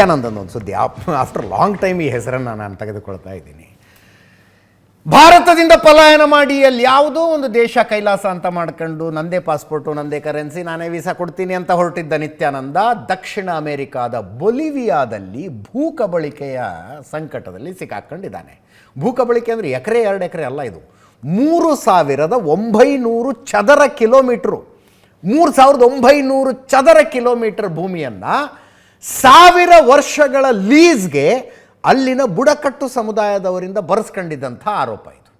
ನಿತ್ಯಾನಂದನ್ ಒಂದು ಸುದ್ದಿ. After long time ಈ ಹೆಸರನ್ನು ನಾನು ತೆಗೆದುಕೊಳ್ತಾ ಇದ್ದೀನಿ. ಭಾರತದಿಂದ ಪಲಾಯನ ಮಾಡಿ ಅಲ್ಲಿ ಯಾವುದೋ ಒಂದು ದೇಶ ಕೈಲಾಸ ಅಂತ ಮಾಡ್ಕೊಂಡು ನಂದೇ ಪಾಸ್ಪೋರ್ಟು ನಂದೇ ಕರೆನ್ಸಿ ನಾನೇ ವೀಸಾ ಕೊಡ್ತೀನಿ ಅಂತ ಹೊರಟಿದ್ದ ನಿತ್ಯಾನಂದ, ದಕ್ಷಿಣ ಅಮೆರಿಕಾದ ಬೊಲಿವಿಯಾದಲ್ಲಿ ಭೂಕಬಳಿಕೆಯ ಸಂಕಟದಲ್ಲಿ ಸಿಕ್ಕಾಕೊಂಡಿದ್ದಾನೆ. ಭೂಕಬಳಿಕೆ ಅಂದರೆ ಎಕರೆ, ಎರಡು ಎಕರೆ ಅಲ್ಲ ಇದು. ಮೂರು ಸಾವಿರದ ಒಂಬೈನೂರು ಚದರ ಕಿಲೋಮೀಟ್ರು. ಮೂರು ಸಾವಿರದ ಒಂಬೈನೂರು ಚದರ ಕಿಲೋಮೀಟರ್ ಭೂಮಿಯನ್ನು ಸಾವಿರ ವರ್ಷಗಳ ಲೀಸ್ಗೆ ಅಲ್ಲಿನ ಬುಡಕಟ್ಟು ಸಮುದಾಯದವರಿಂದ ಬರೆಸ್ಕೊಂಡಿದ್ದಂಥ ಆರೋಪ ಇದು.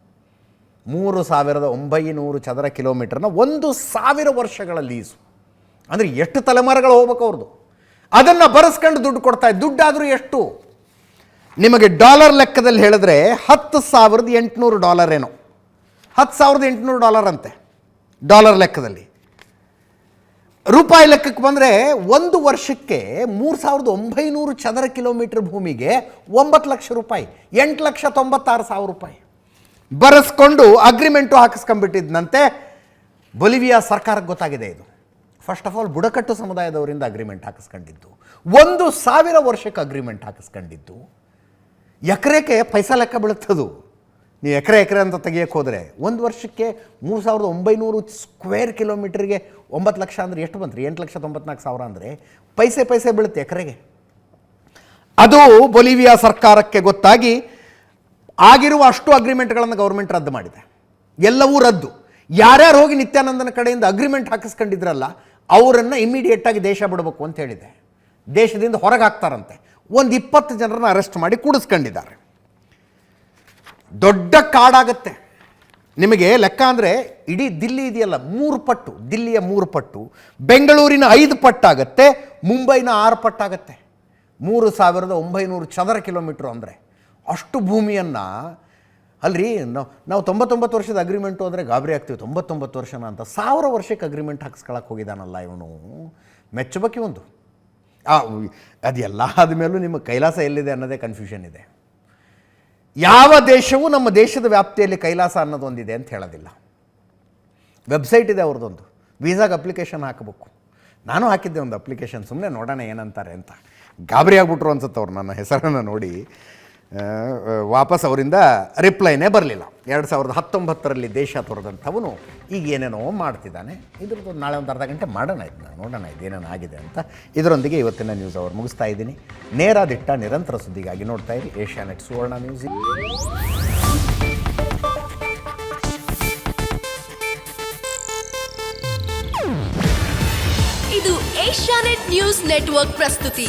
ಮೂರು ಸಾವಿರದ ಒಂಬೈನೂರು ಚದರ ಕಿಲೋಮೀಟರ್ನ ಒಂದು ಸಾವಿರ ವರ್ಷಗಳ ಲೀಸು. ಅಂದರೆ ಎಷ್ಟು ತಲೆಮಾರುಗಳು ಹೋಗ್ಬೇಕು ಅವ್ರದ್ದು ಅದನ್ನು ಬರೆಸ್ಕೊಂಡು ದುಡ್ಡು ಕೊಡ್ತಾ ಇದ್ದ. ದುಡ್ಡಾದರೂ ಎಷ್ಟು? ನಿಮಗೆ ಡಾಲರ್ ಲೆಕ್ಕದಲ್ಲಿ ಹೇಳಿದ್ರೆ ಹತ್ತು ಸಾವಿರದ ಎಂಟುನೂರು ಡಾಲರ್ ಏನೋ. ಹತ್ತು ಸಾವಿರದ ಎಂಟುನೂರು ಡಾಲರ್ ಅಂತೆ. ಡಾಲರ್ ಲೆಕ್ಕದಲ್ಲಿ. ರೂಪಾಯಿ ಲೆಕ್ಕಕ್ಕೆ ಬಂದರೆ ಒಂದು ವರ್ಷಕ್ಕೆ ಮೂರು ಸಾವಿರದ ಒಂಬೈನೂರು ಚದರ ಕಿಲೋಮೀಟರ್ ಭೂಮಿಗೆ ಒಂಬತ್ತು ಲಕ್ಷ ರೂಪಾಯಿ, ಎಂಟು ಲಕ್ಷ ತೊಂಬತ್ತಾರು ಸಾವಿರ ರೂಪಾಯಿ. ಬರೆಸ್ಕೊಂಡು ಅಗ್ರಿಮೆಂಟು ಹಾಕಿಸ್ಕೊಂಡ್ಬಿಟ್ಟಿದ್ದಂತೆ ಬೊಲಿವಿಯಾ ಸರ್ಕಾರಕ್ಕೆ ಗೊತ್ತಾಗಿದೆ ಇದು. ಫಸ್ಟ್ ಆಫ್ ಆಲ್ ಬುಡಕಟ್ಟು ಸಮುದಾಯದವರಿಂದ ಅಗ್ರಿಮೆಂಟ್ ಹಾಕಿಸ್ಕೊಂಡಿದ್ದು. ಒಂದು ಸಾವಿರ ವರ್ಷಕ್ಕೆ ಅಗ್ರಿಮೆಂಟ್ ಹಾಕಿಸ್ಕೊಂಡಿದ್ದು. ಎಕರೆಗೆ ಪೈಸಾ ಲೆಕ್ಕ ಬೀಳುತ್ತದು. ನೀವು ಎಕರೆ ಎಕರೆ ಅಂತ ತೆಗಿಯಕ್ಕೆ ಹೋದರೆ ಒಂದು ವರ್ಷಕ್ಕೆ ಮೂರು ಸಾವಿರದ ಒಂಬೈನೂರು ಸ್ಕ್ವೇರ್ ಕಿಲೋಮೀಟ್ರಿಗೆ ಒಂಬತ್ತು ಲಕ್ಷ ಅಂದರೆ ಎಷ್ಟು ಬಂತ್ರಿ? ಎಂಟು ಲಕ್ಷ ತೊಂಬತ್ನಾಲ್ಕು ಸಾವಿರ ಅಂದರೆ ಪೈಸೆ ಪೈಸೆ ಬೀಳುತ್ತೆ ಎಕರೆಗೆ. ಅದು ಬೊಲಿವಿಯಾ ಸರ್ಕಾರಕ್ಕೆ ಗೊತ್ತಾಗಿ ಆಗಿರುವ ಅಷ್ಟು ಅಗ್ರಿಮೆಂಟ್ಗಳನ್ನು ಗೌರ್ಮೆಂಟ್ ರದ್ದು ಮಾಡಿದೆ. ಎಲ್ಲವೂ ರದ್ದು. ಯಾರ್ಯಾರು ಹೋಗಿ ನಿತ್ಯಾನಂದನ ಕಡೆಯಿಂದ ಅಗ್ರಿಮೆಂಟ್ ಹಾಕಿಸ್ಕೊಂಡಿದ್ರಲ್ಲ, ಅವರನ್ನು ಇಮಿಡಿಯೇಟಾಗಿ ದೇಶ ಬಿಡಬೇಕು ಅಂತ ಹೇಳಿದೆ. ದೇಶದಿಂದ ಹೊರಗೆ ಹಾಕ್ತಾರಂತೆ. ಒಂದು ಇಪ್ಪತ್ತು ಜನರನ್ನ ಅರೆಸ್ಟ್ ಮಾಡಿ ಕೂಡಿಸ್ಕೊಂಡಿದ್ದಾರೆ. ದೊಡ್ಡ ಕಾಡಾಗತ್ತೆ. ನಿಮಗೆ ಲೆಕ್ಕ ಅಂದರೆ ಇಡೀ ದಿಲ್ಲಿ ಇದೆಯಲ್ಲ, ಮೂರು ಪಟ್ಟು, ದಿಲ್ಲಿಯ ಮೂರು ಪಟ್ಟು, ಬೆಂಗಳೂರಿನ ಐದು ಪಟ್ಟಾಗತ್ತೆ, ಮುಂಬೈನ ಆರು ಪಟ್ಟಾಗತ್ತೆ. ಮೂರು ಸಾವಿರದ ಒಂಬೈನೂರು ಚದರ ಕಿಲೋಮೀಟ್ರ್ ಅಂದರೆ ಅಷ್ಟು ಭೂಮಿಯನ್ನು ಅಲ್ರಿ, ನಾವು ನಾವು ತೊಂಬತ್ತೊಂಬತ್ತು ವರ್ಷದ ಅಗ್ರಿಮೆಂಟು ಅಂದರೆ ಗಾಬರಿ ಆಗ್ತೀವಿ. ತೊಂಬತ್ತೊಂಬತ್ತು ವರ್ಷನ ಅಂತ ಸಾವಿರ ವರ್ಷಕ್ಕೆ ಅಗ್ರಿಮೆಂಟ್ ಹಾಕ್ಸ್ಕೊಳಕ್ಕೆ ಹೋಗಿದ್ದಾನಲ್ಲ ಇವನು. ಮೆಚ್ಚಬೇಕಿ ಒಂದು. ಅದೆಲ್ಲ ಆದಮೇಲೂ ನಿಮ್ಮ ಕೈಲಾಸ ಎಲ್ಲಿದೆ ಅನ್ನೋದೇ ಕನ್ಫ್ಯೂಷನ್ ಇದೆ. ಯಾವ ದೇಶವೂ ನಮ್ಮ ದೇಶದ ವ್ಯಾಪ್ತಿಯಲ್ಲಿ ಕೈಲಾಸ ಅನ್ನೋದೊಂದಿದೆ ಅಂತ ಹೇಳೋದಿಲ್ಲ. ವೆಬ್ಸೈಟ್ ಇದೆ ಅವ್ರದ್ದೊಂದು. ವೀಸಾಗೆ ಅಪ್ಲಿಕೇಶನ್ ಹಾಕಬೇಕು. ನಾನು ಹಾಕಿದ್ದೆ ಒಂದು ಅಪ್ಲಿಕೇಶನ್ ಸುಮ್ಮನೆ ನೋಡೋಣ ಏನಂತಾರೆ ಅಂತ. ಗಾಬರಿ ಆಗ್ಬಿಟ್ರು ಅನ್ಸುತ್ತೆ ಅವ್ರು, ನನ್ನ ಹೆಸರನ್ನು ನೋಡಿ. ವಾಪಸ್ ಅವರಿಂದ ರಿಪ್ಲೈನೇ ಬರಲಿಲ್ಲ. ಎರಡು ಸಾವಿರದ ಹತ್ತೊಂಬತ್ತರಲ್ಲಿ ದೇಶ ತೊರೆದಂಥವನು ಈಗ ಏನೇನೋ ಮಾಡ್ತಿದ್ದಾನೆ. ಇದ್ರದ್ದು ನಾಳೆ ಒಂದು ಅರ್ಧ ಗಂಟೆ ಮಾಡೋಣ ಇದನ್ನ ನೋಡೋಣ ಇದೇನೇನು ಆಗಿದೆ ಅಂತ. ಇದರೊಂದಿಗೆ ಇವತ್ತಿನ ನ್ಯೂಸ್ ಅವರು ಮುಗಿಸ್ತಾ ಇದ್ದೀನಿ. ನೇರ ದಿಟ್ಟ ನಿರಂತರ ಸುದ್ದಿಗಾಗಿ ನೋಡ್ತಾ ಇರಿ. ಏಷ್ಯಾ ನೆಟ್ ಸುವರ್ಣ ಮ್ಯೂಸಿಕ್ ಇದು ಏಷ್ಯಾನೆಟ್ ನ್ಯೂಸ್ ನೆಟ್ವರ್ಕ್ ಪ್ರಸ್ತುತಿ.